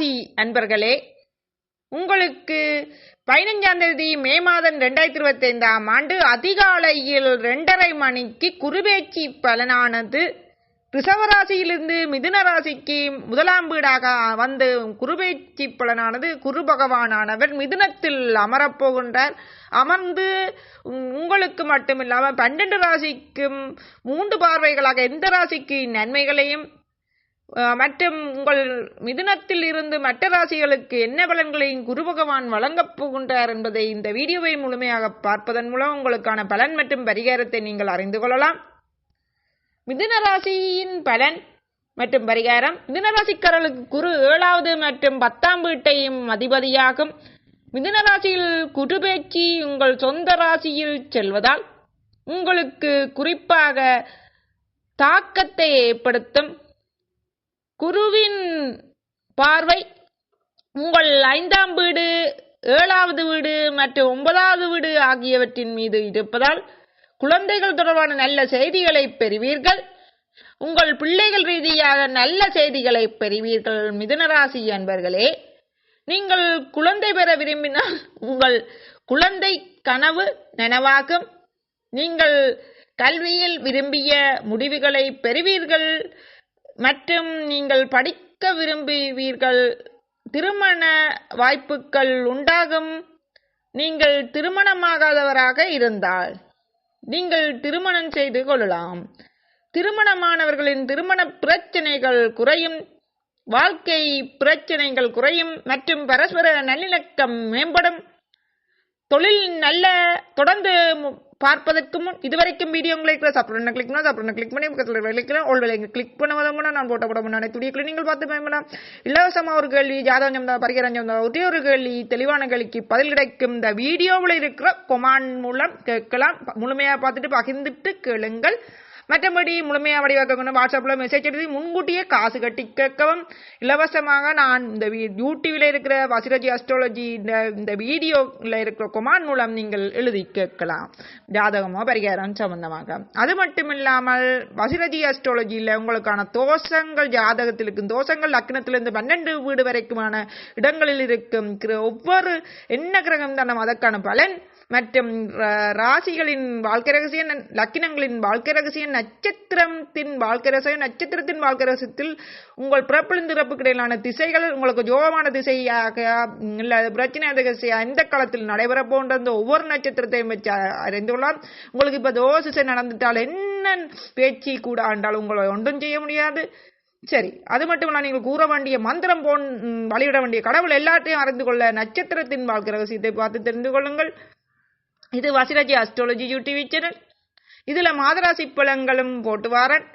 ராசி அன்பர்களே உங்களுக்கு பதினஞ்சாம் தேதி மே மாதம் ரெண்டாயிரத்தி இருபத்தி ஐந்தாம் ஆண்டு அதிகாலையில் ரெண்டரை மணிக்கு குருபேச்சி பலனானது. ரிஷவராசியிலிருந்து மிதுன ராசிக்கு முதலாம் வீடாக வந்து குருபேச்சி பலனானது. குரு பகவானானவர் மிதுனத்தில் அமரப்போகின்றார். அமர்ந்து உங்களுக்கு மட்டுமில்லாமல் பன்னெண்டு ராசிக்கும் மூன்று பார்வைகளாக எந்த ராசிக்கு நன்மைகளையும் மற்றும் உங்கள் மிதுனத்தில் இருந்து மற்ற ராசிகளுக்கு என்ன பலன்களையும் குரு பகவான் வழங்கப் போகின்றார் என்பதை இந்த வீடியோவை முழுமையாக பார்ப்பதன் மூலம் உங்களுக்கான பலன் மற்றும் பரிகாரத்தை நீங்கள் அறிந்து கொள்ளலாம். மிதுன ராசியின் பலன் மற்றும் பரிகாரம். மிதுன ராசிக்காரர்களுக்கு குரு ஏழாவது மற்றும் பத்தாம் வீட்டையும் அதிபதியாகும். மிதுன ராசியில் குரு பேச்சு உங்கள் சொந்த ராசியில் செல்வதால் உங்களுக்கு குறிப்பாக தாக்கத்தை ஏற்படுத்தும். குருவின் பார்வை உங்கள் ஐந்தாம் வீடு ஏழாவது வீடு மற்றும் ஒன்பதாவது வீடு ஆகியவற்றின் மீது இருப்பதால் குழந்தைகள் தொடர்பான நல்ல செய்திகளை பெறுவீர்கள். உங்கள் பிள்ளைகள் ரீதியாக நல்ல செய்திகளை பெறுவீர்கள் மிதுனராசி அன்பர்களே. நீங்கள் குழந்தை பெற விரும்பினால் உங்கள் குழந்தை கனவு நனவாகும். நீங்கள் கல்வியில் விரும்பிய முடிவுகளை பெறுவீர்கள். மற்றும் நீங்கள் படிக்க விரும்புவீர்கள் திருமண வாய்ப்புகள் உண்டாகும். நீங்கள் திருமணமாகாதவராக இருந்தால் நீங்கள் திருமணம் செய்து கொள்ளலாம். திருமணமானவர்களின் திருமண பிரச்சனைகள் குறையும் வாழ்க்கை பிரச்சனைகள் குறையும் மற்றும் பரஸ்பர நல்லிணக்கம் மேம்படும். தொழில் நல்ல தொடர்ந்து மு- பார்ப்பதற்கு முன் இதுவரைக்கும் வீடியோ கிளிக் சாப்பிட்றேன் கிளிக் பண்ணா சாப்பிட்றேன் கிளிக் பண்ணி பக்கத்தில் கிளிக் பண்ணி கிளிக் பண்ண முன்னா நான் போட்ட போட முன்னாடி துடிய நீங்கள் பார்த்து பயன்படலாம். இலவசமாக ஒரு கேள்வி ஜாதகம் தான் பரிகரஞ்சம் தான் ஒரே ஒரு கேள்வி தெளிவான கேள்விக்கு பதில் கிடைக்கும். இந்த வீடியோவில் இருக்கிற கொமான் மூலம் கேட்கலாம். முழுமையாக பார்த்துட்டு பகிர்ந்துட்டு கேளுங்கள். மற்றபடி முழுமையாக வடிவாக்கணும் வாட்ஸ்அப்பில் மெசேஜ் எடுத்து முன்கூட்டியே காசு கட்டி கேட்கவும் இலவசமாக நான் இந்த வீ- இருக்கிற வசிரஜி அஸ்ட்ராலஜி இந்த இந்த வீடியோவில் இருக்கிற குமான் மூலம் நீங்கள் எழுதி கேட்கலாம். ஜாதகமோ பரிகாரம் சம்பந்தமாக. அது மட்டும் இல்லாமல் வசிரஜி அஸ்ட்ராலஜியில் உங்களுக்கான தோஷங்கள் ஜாதகத்தில் இருக்கும் தோஷங்கள் லக்னத்திலிருந்து பன்னெண்டு வீடு வரைக்குமான இடங்களில் இருக்கும். ஒவ்வொரு என்ன கிரகம் தானம் அதற்கான பலன் மற்றும் ரா- ராசிகளின் வாழ்க்கை ரகசியம் லக்கினங்களின் வாழ்க்கை ரகசியம் நட்சத்திரத்தின் வாழ்க்கை ரகசியம் நட்சத்திரத்தின் வாழ்க்கை ரகசியத்தில் உங்கள் பிறப்பிலிருந்து இடையிலான திசைகள் உங்களுக்கு ஜோகமான திசையாக இல்லை பிரச்சனை திசையா எந்த காலத்தில் நடைபெற போன்ற அந்த ஒவ்வொரு நட்சத்திரத்தையும் வச்சு அறிந்து கொள்ளலாம். உங்களுக்கு இப்போ தோசிசை நடந்துட்டால் என்ன பேச்சு கூட ஆண்டால் உங்களை ஒன்றும் செய்ய முடியாது. சரி அது மட்டும் இல்ல நீங்கள் கூற வேண்டிய மந்திரம் போன் வழிவிட வேண்டிய கடவுள் எல்லாத்தையும் அறிந்து கொள்ள நட்சத்திரத்தின் வாழ்க்கை ரகசியத்தை பார்த்து தெரிந்து கொள்ளுங்கள். இது வசிரஜி அஸ்ட்ராலஜி யூடியூப் சேனல் இதில் மாதராசி பழங்களும் போட்டு வாரன்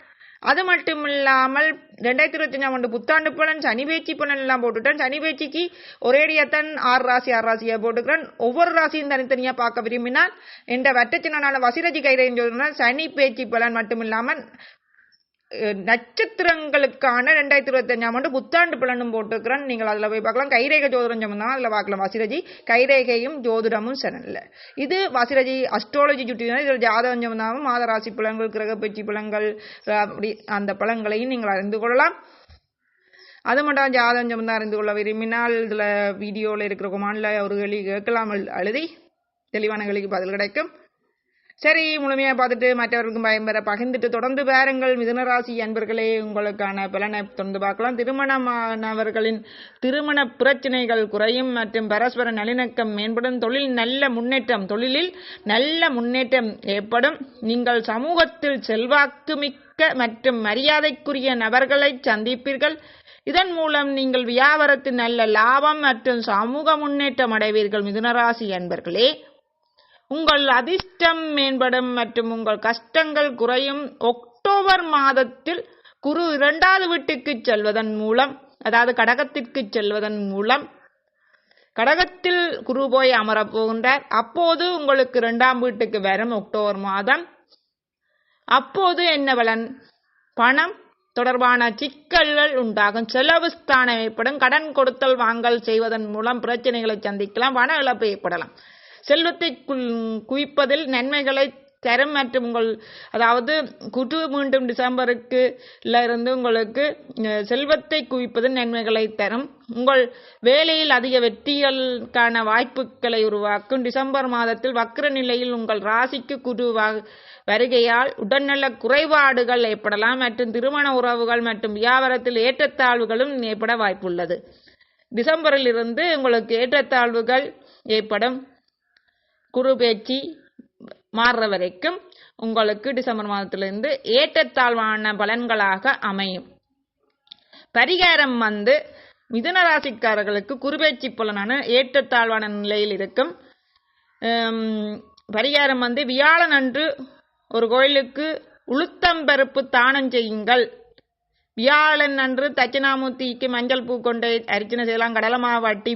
அது மட்டும் இல்லாமல் ரெண்டாயிரத்தி இருபத்தி அஞ்சாம் ஆண்டு புத்தாண்டு பலன் சனி பேச்சு பலன் எல்லாம் போட்டுட்டேன். சனி பேச்சுக்கு ஒரேடியாத்தான் ஆறு ராசி ஆறு ராசியாக போட்டுக்கிறேன். ஒவ்வொரு ராசியும் தனித்தனியாக பார்க்க விரும்பினால் என்ற வட்டச்சினால வசிரஜி கைரையும் சொல்றேன் சனி பேச்சு பலன் மட்டும் இல்லாமல் நட்சத்திரங்களுக்கான ரெண்டாயிரத்தி இருபத்தஞ்சாம் ஆண்டு புத்தாண்டு பலனும் போட்டுக்கிறேன் நீங்கள் அதில் போய் பார்க்கலாம். கைரேகை ஜோதிடம் சம்பந்தம் அதில் பார்க்கலாம். வசிரஜி கைரேகையும் ஜோதிடமும் சேனல்ல இது வசிரஜி அஸ்ட்ராலஜி சுட்டி இதில் ஜாதகம் சம்பந்தமும் மாதராசி பழங்கள் பலன்கள் பழங்கள் அப்படி அந்த பழங்களையும் நீங்கள் அறிந்து கொள்ளலாம். அது மட்டும் ஜாதகம் சம்பந்தம் அறிந்து கொள்ள விரும்பினால் இதில் வீடியோவில் இருக்கிற குமானில் ஒரு கேள்வி கேட்கலாம். அழுதி தெளிவான கேள்விக்கு பதில் கிடைக்கும். சரி முழுமையாக பார்த்துட்டு மற்றவர்களுக்கும் பயன்பெற பகிர்ந்துட்டு தொடர்ந்து பாருங்கள் மிதுனராசி அன்பர்களே உங்களுக்கான பலனை தொடர்ந்து பார்க்கலாம். திருமணமானவர்களின் திருமண பிரச்சனைகள் குறையும் மற்றும் பரஸ்பர நல்லிணக்கம் மேம்படும். தொழில் நல்ல முன்னேற்றம் தொழிலில் நல்ல முன்னேற்றம் ஏற்படும். நீங்கள் சமூகத்தில் செல்வாக்கு மிக்க மற்றும் மரியாதைக்குரிய நபர்களை சந்திப்பீர்கள். இதன் மூலம் நீங்கள் வியாபாரத்தில் நல்ல லாபம் மற்றும் சமூக முன்னேற்றம் அடைவீர்கள். மிதுனராசி அன்பர்களே உங்கள் அதிர்ஷ்டம் மேம்படும் மற்றும் உங்கள் கஷ்டங்கள் குறையும். அக்டோபர் மாதத்தில் குரு இரண்டாவது வீட்டுக்கு செல்வதன் மூலம் அதாவது கடகத்திற்கு செல்வதன் மூலம் கடகத்தில் குரு போய் அமரப் போகின்றார். அப்போது உங்களுக்கு இரண்டாம் வீட்டுக்கு வரும் அக்டோபர் மாதம். அப்போது என்ன பலன்? பணம் தொடர்பான சிக்கல்கள் உண்டாகும். செலவு ஸ்தானம் ஏற்படும். கடன் கொடுத்தல் வாங்கல் செய்வதன் மூலம் பிரச்சனைகளை சந்திக்கலாம். பண இழப்பு ஏற்படலாம். செல்வத்தை குவிப்பதில் நன்மைகளை தரும் மற்றும் உங்கள் அதாவது குட்டு மீண்டும் டிசம்பருக்கு இருந்து உங்களுக்கு செல்வத்தை குவிப்பது நன்மைகளை தரும். உங்கள் வேலையில் அதிக வெற்றிகளுக்கான வாய்ப்புகளை உருவாக்கும். டிசம்பர் மாதத்தில் வக்ர நிலையில் உங்கள் ராசிக்கு குரு வ- வருகையால் உடல்நல குறைபாடுகள் ஏற்படலாம் மற்றும் திருமண உறவுகள் மற்றும் வியாபாரத்தில் ஏற்றத்தாழ்வுகளும் ஏற்பட வாய்ப்புள்ளது. டிசம்பரில் இருந்து உங்களுக்கு ஏற்றத்தாழ்வுகள் ஏற்படும். குரு பேச்சு மாறுற வரைக்கும் உங்களுக்கு டிசம்பர் மாதத்திலிருந்து ஏற்றத்தாழ்வான பலன்களாக அமையும். பரிகாரம் வந்து மிதுன ராசிக்காரர்களுக்கு குருபேச்சி பலனான ஏற்றத்தாழ்வான நிலையில் இருக்கும். பரிகாரம் வந்து வியாழன் அன்று ஒரு கோயிலுக்கு உளுத்தம்பருப்பு தானம் செய்யுங்கள். வியாழன் அன்று தட்சிணாமூர்த்திக்கு மஞ்சள் பூ கொண்டு அரிச்சனை செய்யலாம். கடலை மாவு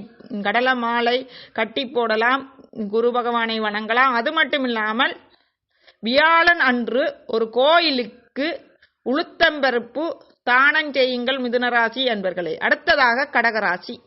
கடலை மாலை கட்டி போடலாம். குரு பகவானை வணங்கலாம். அது மட்டும் இல்லாமல் வியாழன் அன்று ஒரு கோயிலுக்கு உளுத்தம்பருப்பு தானம் செய்யுங்கள் மிதுனராசி என்பர்களே அடுத்ததாக கடகராசி.